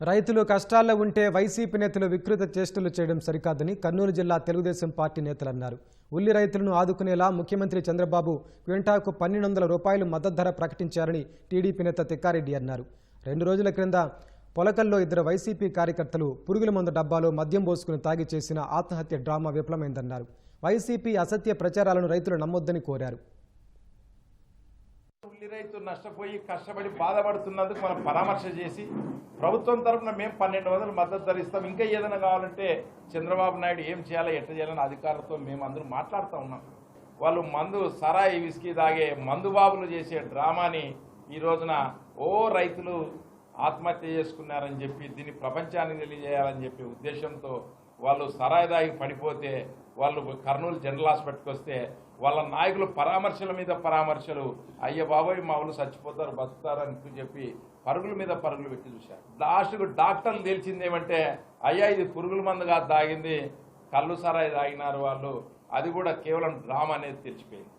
రైతులు కష్టాల్లో ఉంటే వైసీపీ నేతలు వికృత చేష్టలు చేయడం సరికాదని కర్నూలు జిల్లా తెలుగుదేశం పార్టీ నేతలు అన్నారు ఉల్లి రైతులను ఆదుకునేలా ముఖ్యమంత్రి చంద్రబాబు క్వింటాకు పన్నెండు వందల రూపాయలు మద్దతు ధర ప్రకటించారని టీడీపీ నేత తిక్కారెడ్డి అన్నారు. రెండు రోజుల క్రింద పొలకల్లో ఇద్దరు వైసీపీ కార్యకర్తలు పురుగుల మందు డబ్బాలో మద్యం పోసుకుని తాగి చేసిన ఆత్మహత్య డ్రామా విఫలమైందన్నారు. వైసీపీ అసత్య ప్రచారాలను రైతులు నమ్మొద్దని కోరారు. ఉల్లి రైతు నష్టపోయి కష్టపడి బాధపడుతున్నందుకు మనం పరామర్శ చేసి ప్రభుత్వం తరఫున మేము పన్నెండు వందలు మద్దతు ధరిస్తాం. ఇంకా ఏదైనా కావాలంటే చంద్రబాబు నాయుడు ఏం చేయాలో ఎట్ట చేయాలని అధికారులతో మేము అందరూ మాట్లాడుతూ ఉన్నాం. వాళ్ళు మందు సరాయి విసికి తాగే మందు బాబులు చేసే డ్రామాని ఈ రోజున ఓ రైతులు ఆత్మహత్య చేసుకున్నారని చెప్పి దీన్ని ప్రపంచానికి తెలియజేయాలని చెప్పి ఉద్దేశంతో వాళ్ళు సరాయి దాగి పడిపోతే వాళ్ళు కర్నూలు జనరల్ హాస్పిటల్కి వస్తే వాళ్ళ నాయకులు పరామర్శల మీద పరామర్శలు అయ్య బాబోయ్ మా వాళ్ళు చచ్చిపోతారు బతుకుతారు అని చెప్పి పరుగుల మీద పరుగులు పెట్టి చూశారు. లాస్ట్కు డాక్టర్లు తేల్చింది ఏమంటే అయ్యా ఇది పురుగుల మందుగా తాగింది కళ్ళు సరాయి తాగినారు వాళ్ళు అది కూడా కేవలం డ్రామా అనేది తెలిసిపోయింది.